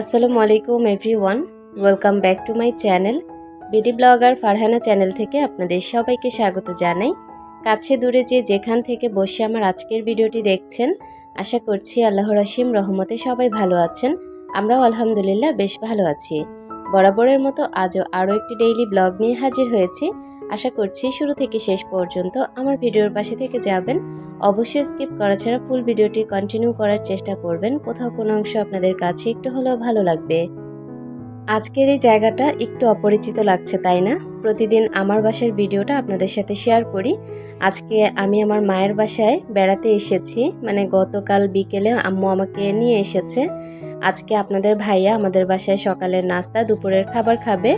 আসসালামু আলাইকুম everyone, welcome back to my channel. BD blogger Farhana channel থেকে আপনাদের সবাইকে স্বাগত জানাই। কাছে দূরে যে যেখান থেকে বসে আমার আজকের ভিডিওটি দেখছেন, আশা করছি আল্লাহ রাসিম রহমতে সবাই ভালো আছেন। আমরাও আলহামদুলিল্লাহ বেশ ভালো আছি। বরাবরের মতো আজও আরও একটি ডেইলি ব্লগ নিয়ে হাজির হয়েছি। আশা করছি শুরু থেকে শেষ পর্যন্ত আমার ভিডিওর পাশে থেকে যাবেন। অবশ্যই স্কিপ করা ছাড়া ফুল ভিডিওটি কন্টিনিউ করার চেষ্টা করবেন। কোথাও কোনো অংশ আপনাদের কাছে একটু হলেও ভালো লাগবে। আজকের এই জায়গাটা একটু অপরিচিত লাগছে, তাই না? প্রতিদিন আমার বাসার ভিডিওটা আপনাদের সাথে শেয়ার করি। আজকে আমি আমার মায়ের বাসায় বেড়াতে এসেছি। মানে গতকাল বিকেলে আম্মু আমাকে নিয়ে এসেছে। আজকে আপনাদের ভাইয়া আমাদের বাসায় সকালের নাস্তা, দুপুরের খাবার খাবে।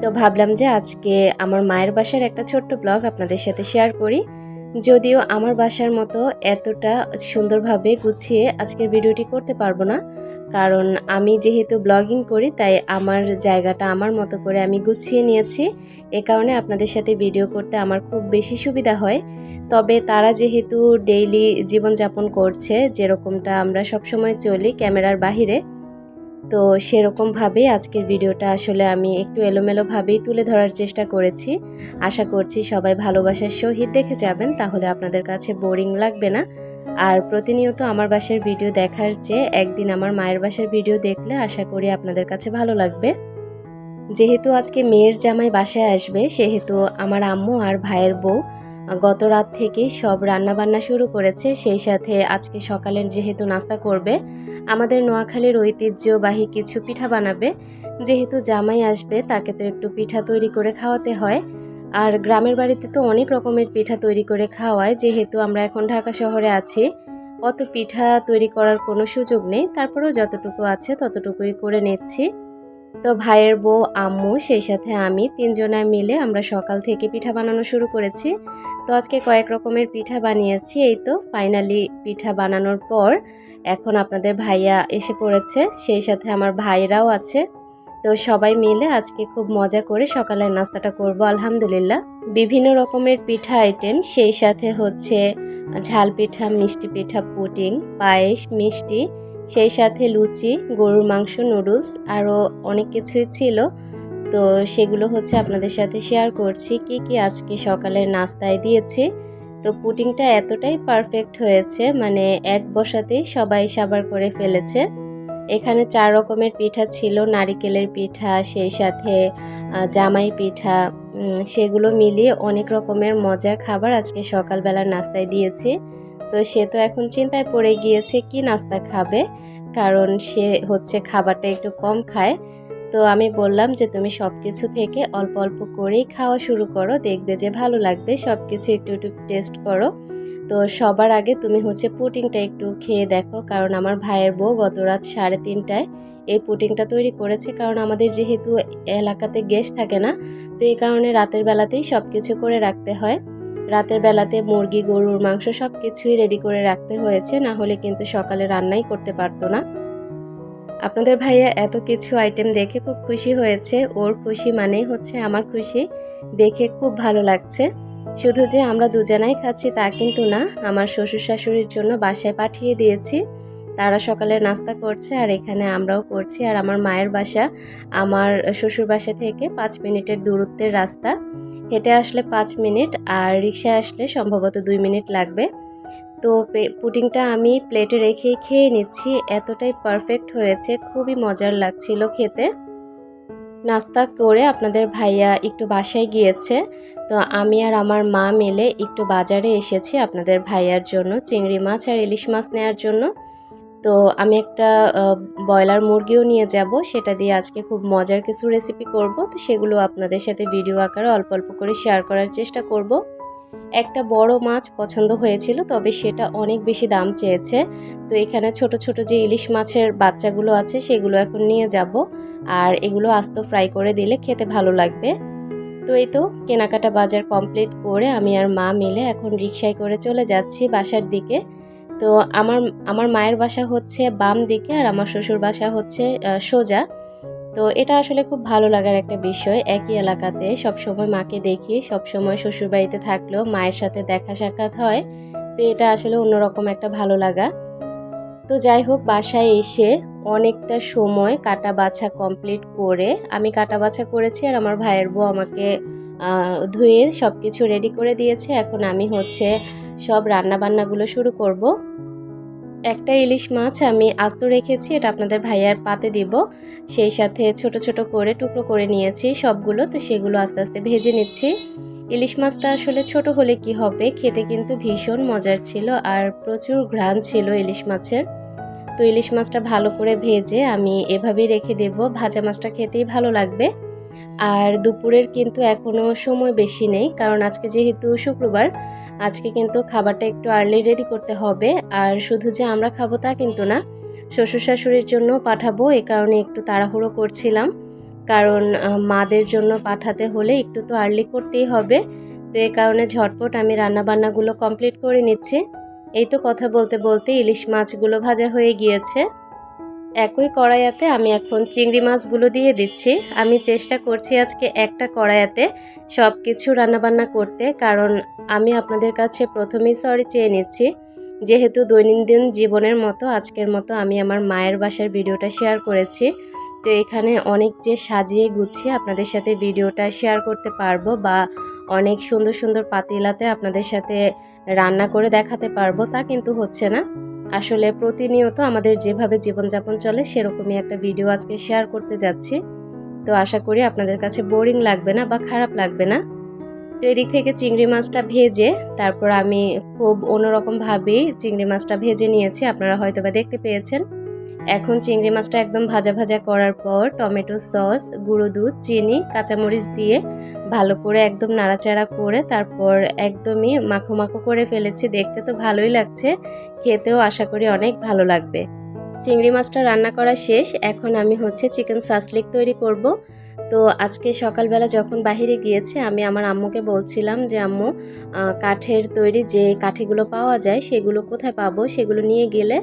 তো ভাবলাম যে আজকে আমার মায়ের বাসার একটা ছোট্ট ব্লগ আপনাদের সাথে শেয়ার করি। যদিও আমার বাসার মতো এতটা সুন্দরভাবে গুছিয়ে আজকের ভিডিওটি করতে পারব না, কারণ আমি যেহেতু ব্লগিং করি, তাই আমার জায়গাটা আমার মতো করে আমি গুছিয়ে নিয়েছি। এ কারণে আপনাদের সাথে ভিডিও করতে আমার খুব বেশি সুবিধা হয়। তবে তারা যেহেতু ডেইলি জীবনযাপন করছে, যেরকমটা আমরা সবসময় চলি ক্যামেরার বাহিরে তো সেরকমভাবেই আজকের ভিডিওটা আসলে আমি একটু এলোমেলোভাবেই তুলে ধরার চেষ্টা করেছি। আশা করছি সবাই ভালোবাসার সহিত দেখে যাবেন, তাহলে আপনাদের কাছে বোরিং লাগবে না। আর প্রতিনিয়ত আমার বাসার ভিডিও দেখার চেয়ে একদিন আমার মায়ের বাসার ভিডিও দেখলে আশা করি আপনাদের কাছে ভালো লাগবে। যেহেতু আজকে মেয়ের জামাই বাসায় আসবে, সেহেতু আমার আম্মু আর ভাইয়ের বউ গত রাত থেকেই সব রান্নাবান্না শুরু করেছে, সেই সাথে আজকে সকালের যেহেতু নাস্তা করবে, আমাদের নোয়াখালীর ঐতিহ্যবাহী কিছু পিঠা বানাবে। যেহেতু জামাই আসবে, তাকে তো একটু পিঠা তৈরি করে খাওয়াতে হয়। আর গ্রামের বাড়িতে তো অনেক রকমের পিঠা তৈরি করে খাওয়ায়, যেহেতু আমরা এখন ঢাকা শহরে আছি। অত পিঠা তৈরি করার কোনো সুযোগ নেই, তারপরেও যতটুকু আছে ততটুকুই করে নিচ্ছি। তো ভাইয়ের বউ, আম্মু, সেই সাথে আমি তিনজনে মিলে আমরা সকাল থেকে পিঠা বানানো শুরু করেছি। তো আজকে কয়েক রকমের পিঠা বানিয়েছি। এই তো ফাইনালি পিঠা বানানোর পর এখন আপনাদের ভাইয়া এসে পড়েছে। সেই সাথে আমার ভাইরাও আছে। তো সবাই মিলে আজকে খুব মজা করে সকালের নাস্তাটা করব, আলহামদুলিল্লাহ। বিভিন্ন রকমের পিঠা আইটেম সেই সাথে হচ্ছে ঝাল পিঠা, মিষ্টি পিঠা পুটিং পায়েস, মিষ্টি সেই সাথে লুচি, গরুর মাংস, নুডলস আরও অনেক কিছুই ছিল। তো সেগুলো হচ্ছে আপনাদের সাথে শেয়ার করছি, কি কি আজকে সকালের নাস্তায় দিয়েছি। তো পুটিংটা এতটাই পারফেক্ট হয়েছে মানে এক বসাতেই সবাই সাবার করে ফেলেছে। এখানে চার রকমের পিঠা ছিল, নারিকেলের পিঠা, সেই সাথে জামাই পিঠা সেগুলো মিলিয়ে অনেক রকমের মজার খাবার আজকে সকালবেলার নাস্তায় দিয়েছি। তো সে তো এখন চিন্তায় পড়ে গিয়েছে কি নাস্তা খাবে, কারণ সে হচ্ছে খাবারটা একটু কম খায়। তো আমি বললাম যে, তুমি সব কিছু থেকে অল্প অল্প করেই খাওয়া শুরু করো, দেখবে যে ভালো লাগবে সব কিছু একটু একটু টেস্ট করো। তো সবার আগে তুমি হচ্ছে পুটিংটা একটু খেয়ে দেখো, কারণ আমার ভাইয়ের বউ গত রাত সাড়ে তিনটায় এই পুটিংটা তৈরি করেছে, কারণ আমাদের যেহেতু এলাকাতে গ্যাস থাকে না, তো এই কারণে রাতের বেলাতেই সব কিছু করে রাখতে হয়। রাতের বেলাতে মুরগি, গরুর মাংস সব কিছুই রেডি করে রাখতে হয়েছে, না হলে কিন্তু সকালে রান্নাই করতে পারতো না। আপনাদের ভাইয়া এত কিছু আইটেম দেখে খুব খুশি হয়েছে। ওর খুশি মানেই হচ্ছে আমার খুশি। দেখে খুব ভালো লাগছে। শুধু যে আমরা দুজনাই খাচ্ছি তা কিন্তু না। আমার শ্বশুর শাশুড়ির জন্য বাসায় পাঠিয়ে দিয়েছি। তারা সকালে নাস্তা করছে আর এখানে আমরাও করছি। আর আমার মায়ের বাসা আমার শ্বশুর বাসা থেকে পাঁচ মিনিটের দূরত্বের রাস্তা। হেঁটে আসলে পাঁচ মিনিট আর রিক্সায় আসলে সম্ভবত দুই মিনিট লাগবে। তো পুডিংটা আমি প্লেটে রেখে খেয়ে নিচ্ছি। এতটাই পারফেক্ট হয়েছে, খুবই মজার লাগছিল খেতে। নাস্তা করে আপনাদের ভাইয়া একটু বাসায় গিয়েছে। তো আমি আর আমার মা মিলে একটু বাজারে এসেছি আপনাদের ভাইয়ার জন্য। চিংড়ি মাছ আর ইলিশ মাছ নেওয়ার জন্য। তো আমি একটা ব্রয়লার মুরগিও নিয়ে যাব। সেটা দিয়ে আজকে খুব মজার কিছু রেসিপি করব। তো সেগুলো আপনাদের সাথে ভিডিও আকারে অল্প অল্প করে শেয়ার করার চেষ্টা করব। একটা বড় মাছ পছন্দ হয়েছিল, তবে সেটা অনেক বেশি দাম চেয়েছে। তো এখানে ছোট ছোট যে ইলিশ মাছের বাচ্চাগুলো আছে, সেগুলো এখন নিয়ে যাব। আর এগুলো আস্ত ফ্রাই করে দিলে খেতে ভালো লাগবে। তো এই তো কেনাকাটা বাজার কমপ্লিট করে আমি আর মা মিলে এখন রিক্সায় করে চলে যাচ্ছি বাসার দিকে। তো আমার আমার মায়ের বাসা হচ্ছে বাম দিকে আর আমার শ্বশুর বাসা হচ্ছে সোজা। তো এটা আসলে খুব ভালো লাগার একটা বিষয়। একই এলাকাতে সবসময় মাকে দেখি, সবসময় শ্বশুরবাড়িতে থাকলেও মায়ের সাথে দেখা সাক্ষাৎ হয়। তো এটা আসলে অন্যরকম একটা ভালো লাগা। তো যাই হোক, বাসায় এসে অনেকটা সময় কাটা বাছা কমপ্লিট করে আমি কাটা বাছা করেছি আর আমার ভাইয়ের বউ আমাকে ধুয়ে সব কিছু রেডি করে দিয়েছে। এখন আমি হচ্ছে সব রান্না বান্নাগুলো শুরু করব। একটা ইলিশ মাছ আমি আস্ত রেখেছি, এটা আপনাদের ভাইয়ার পাতে দিব। সেই সাথে ছোট ছোট করে টুকরো করে নিয়েছি সবগুলো, তো সেগুলো আস্তে আস্তে ভেজে নিচ্ছি। ইলিশ মাছটা আসলে ছোট হলে কি হবে, খেতে কিন্তু ভীষণ মজার ছিল আর প্রচুর ঘ্রাণ ছিল ইলিশ মাছের। তো ইলিশ মাছটা ভালো করে ভেজে আমি এভাবেই রেখে দেব। ভাজা মাছটা খেতেই ভালো লাগবে। আর দুপুরের কিন্তু এখনও সময় বেশি নেই, কারণ আজকে যেহেতু শুক্রবার, আজকে কিন্তু খাবারটা একটু আর্লি রেডি করতে হবে। আর শুধু যে আমরা খাব তা কিন্তু না, শ্বশুর শাশুড়ির জন্য পাঠাবো, এ কারণে একটু তাড়াহুড়ো করছিলাম। কারণ মাদের জন্য পাঠাতে হলে একটু তো আর্লি করতেই হবে। তো এ কারণে ঝটপট আমি রান্নাবান্নাগুলো কমপ্লিট করে নিচ্ছি। এই তো কথা বলতে বলতে ইলিশ মাছগুলো ভাজা হয়ে গিয়েছে। একই কড়াইয়াতে আমি এখন চিংড়ি মাছগুলো দিয়ে দিচ্ছি। আমি চেষ্টা করছি আজকে একটা কড়াইয়াতে সব কিছু রান্নাবান্না করতে, কারণ আমি আপনাদের কাছে প্রথমেই সরি চেয়ে নিচ্ছি। যেহেতু দৈনন্দিন জীবনের মতো, আজকের মতো আমি আমার মায়ের বাসার ভিডিওটা শেয়ার করেছি। তো এখানে অনেক যে সাজিয়ে গুছিয়ে আপনাদের সাথে ভিডিওটা শেয়ার করতে পারব বা অনেক সুন্দর সুন্দর পাতিলাতে আপনাদের সাথে রান্না করে দেখাতে পারব, তা কিন্তু হচ্ছে না। আসলে প্রতিনিয়ত আমাদের যেভাবে জীবনযাপন চলে, সেরকমই একটা ভিডিও আজকে শেয়ার করতে যাচ্ছি। তো আশা করি আপনাদের কাছে বোরিং লাগবে না বা খারাপ লাগবে না। তো এদিক থেকে চিংড়ি মাছটা ভেজে, তারপর আমি খুব অন্যরকমভাবেই চিংড়ি মাছটা ভেজে নিয়েছি। আপনারা হয়তো বা দেখতে পেয়েছেন। এখন চিংড়ি মাছটা একদম ভাজা ভাজা করার পর টমেটো সস, গুঁড়ো দুধ, চিনি, কাঁচামরিচ দিয়ে ভালো করে একদম নাড়াচাড়া করে তারপর একদমই মাখো মাখো করে ফেলেছি। দেখতে তো ভালোই লাগছে, খেতেও আশা করি অনেক ভালো লাগবে। চিংড়ি মাছটা রান্না করা শেষ, এখন আমি হচ্ছে চিকেন সাসলিক তৈরি করব। তো আজকে সকালবেলা যখন বাহিরে গিয়েছে, আমি আমার আম্মুকে বলছিলাম যে, আম্মু কাঠের তৈরি যে কাঠিগুলো পাওয়া যায়, সেগুলো কোথায় পাবো? সেগুলো নিয়ে গেলে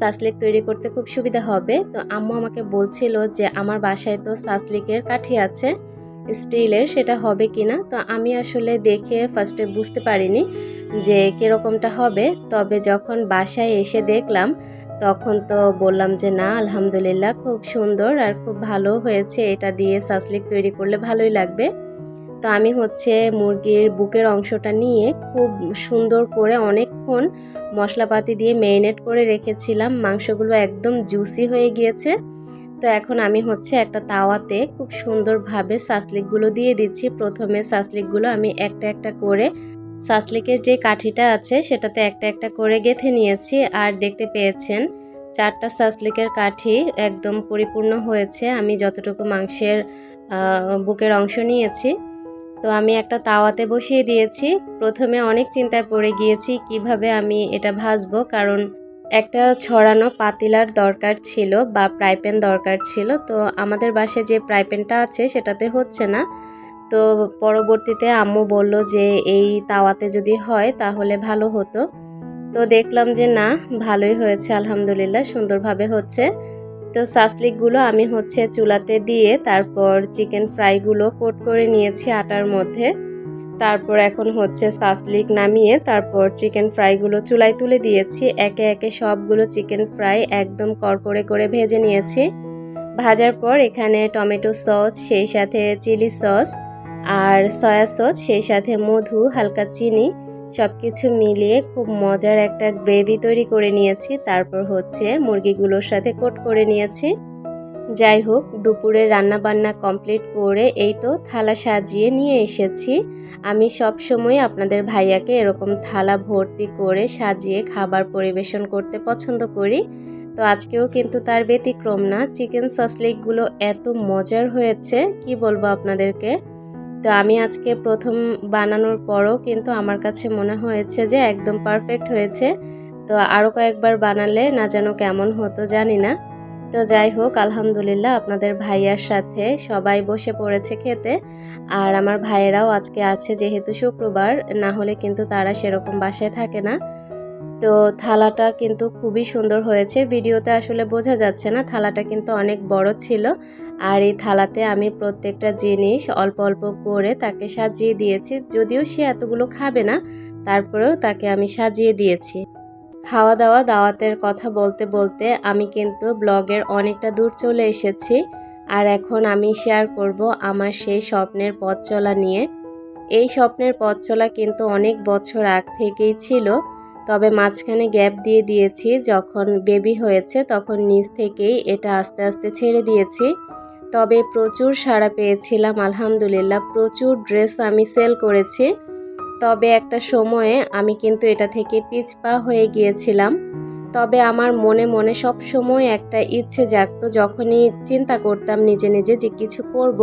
সাসলিক তৈরি করতে খুব সুবিধা হবে। তো আম্মু আমাকে বলছিল যে, আমার বাসায় তো সাসলিকের কাঠি আছে, স্টিলের, সেটা হবে কিনা? তো আমি আসলে দেখে ফার্স্টে বুঝতে পারিনি যে, কীরকমটা হবে। তবে যখন বাসায় এসে দেখলাম তখন তো বললাম যে, না, আলহামদুলিল্লাহ, খুব সুন্দর আর খুব ভালো হয়েছে। এটা দিয়ে সাসলিক তৈরি করলে ভালোই লাগবে। তো আমি হচ্ছে মুরগির বুকের অংশটা নিয়ে খুব সুন্দর করে অনেকক্ষণ মশলাপাতি দিয়ে মেরিনেট করে রেখেছিলাম। মাংসগুলো একদম জুসি হয়ে গিয়েছে। তো এখন আমি হচ্ছে একটা তাওয়াতে খুব সুন্দরভাবে সাসলিকগুলো দিয়ে দিচ্ছি। প্রথমে সাসলিকগুলো আমি একটা একটা করে সাসলিকের যে কাঠিটা আছে, সেটাতে একটা একটা করে গেঁথে নিয়েছি আর দেখতে পেয়েছেন, চারটা সাসলিকের কাঠি একদম পরিপূর্ণ হয়েছে। আমি যতটুকু মাংসের বুকের অংশ নিয়েছি, তো আমি একটা তাওয়াতে বসিয়ে দিয়েছি। প্রথমে অনেক চিন্তায় পড়ে গিয়েছি কীভাবে আমি এটা ভাজবো, কারণ একটা ছড়ানো পাতিলার দরকার ছিল বা প্রাইপ্যান দরকার ছিল। তো আমাদের বাসায় যে প্রাইপ্যানটা আছে, সেটাতে হচ্ছে না। তো পরবর্তীতে আম্মু বলল যে, এই তাওয়াতে যদি হয় তাহলে ভালো হতো। তো দেখলাম যে, না, ভালোই হয়েছে, আলহামদুলিল্লাহ, সুন্দরভাবে হচ্ছে। তো সাসলিকগুলো আমি হচ্ছে চুলাতে দিয়ে তারপর চিকেন ফ্রাইগুলো কোট করে নিয়েছি আটার মধ্যে। তারপর এখন হচ্ছে সাসলিক নামিয়ে তারপর চিকেন ফ্রাইগুলো চুলায় তুলে দিয়েছি। একে একে সবগুলো চিকেন ফ্রাই একদম কড়কড়ে করে ভেজে নিয়েছি। ভাজার পর এখানে টমেটো সস, সেই সাথে চিলি সস আর সয়া সস, সেই সাথে মধু, হালকা চিনি সব কিছু মিলিয়ে খুব মজার একটা গ্রেভি তৈরি করে নিয়েছি। তারপর হচ্ছে মুরগিগুলোর সাথে কোট করে নিয়েছি। যাই হোক, দুপুরে রান্না বান্না কমপ্লিট করে এই তো থালা সাজিয়ে নিয়ে এসেছি। আমি সব সময় আপনাদের ভাইয়াকে এরকম থালা ভর্তি করে সাজিয়ে খাবার পরিবেশন করতে পছন্দ করি। তো আজকেও কিন্তু তার ব্যতিক্রম না। চিকেন সসলিকগুলো এত মজার হয়েছে, কি বলব আপনাদেরকে? তো আমি আজকে প্রথম বানানোর পরও কিন্তু আমার কাছে মনে হয়েছে যে একদম পারফেক্ট হয়েছে। তো আরও কয়েকবার বানালে না যেন কেমন হতো জানি না। তো যাই হোক, আলহামদুলিল্লাহ আপনাদের ভাইয়ার সাথে সবাই বসে পড়েছে খেতে। আর আমার ভাইয়েরাও আজকে আছে যেহেতু শুক্রবার, না হলে কিন্তু তারা সেরকম বাসায় থাকে না। তো থালাটা কিন্তু খুবই সুন্দর হয়েছে। ভিডিওতে আসলে বোঝা যাচ্ছে না, থালাটা কিন্তু অনেক বড় ছিল। আর এই থালাতে আমি প্রত্যেকটা জিনিস অল্প অল্প করে তাকে সাজিয়ে দিয়েছি। যদিও সে এতগুলো খাবে না, তারপরেও তাকে আমি সাজিয়ে দিয়েছি। খাওয়া দাওয়া দাওয়াতের কথা বলতে বলতে আমি কিন্তু ব্লগের অনেকটা দূর চলে এসেছি। আর এখন আমি শেয়ার করব আমার সেই স্বপ্নের পথ চলা নিয়ে। এই স্বপ্নের পথ চলা কিন্তু অনেক বছর আগ থেকেই ছিল। তবে মাঝখানে গ্যাপ দিয়ে দিয়েছি, যখন বেবি হয়েছে তখন নিজ থেকেই এটা আস্তে আস্তে ছেড়ে দিয়েছি। তবে প্রচুর সাড়া পেয়েছিলাম, আলহামদুলিল্লাহ, প্রচুর ড্রেস আমি সেল করেছি। তবে একটা সময়ে আমি কিন্তু এটা থেকে পিছপা হয়ে গিয়েছিলাম। তবে আমার মনে মনে সব সময় একটা ইচ্ছে জাগতো, যখনই চিন্তা করতাম নিজে নিজে যে কিছু করব,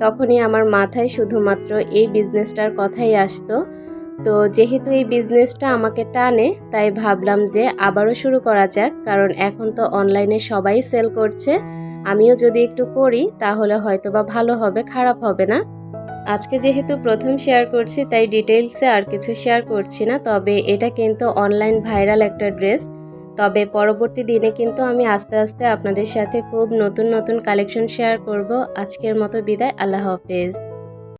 তখনই আমার মাথায় শুধুমাত্র এই বিজনেসটার কথাই আসতো। তো যেহেতু এই বিজনেসটা আমাকে টানে, তাই ভাবলাম যে আবারও শুরু করা যাক, কারণ এখন তো অনলাইনে সবাই সেল করছে। আমিও যদি একটু করি, তাহলে হয়তো বা ভালো হবে, খারাপ হবে না। আজকে যেহেতু প্রথম শেয়ার করছি, তাই ডিটেলসে আর কিছু শেয়ার করছি না, তবে এটা কিন্তু অনলাইন ভাইরাল একটা ড্রেস তবে পরবর্তী দিনে কিন্তু আমি আস্তে আস্তে আপনাদের সাথে খুব নতুন নতুন কালেকশন শেয়ার করব। আজকের মতো বিদায়, আল্লাহ হাফেজ।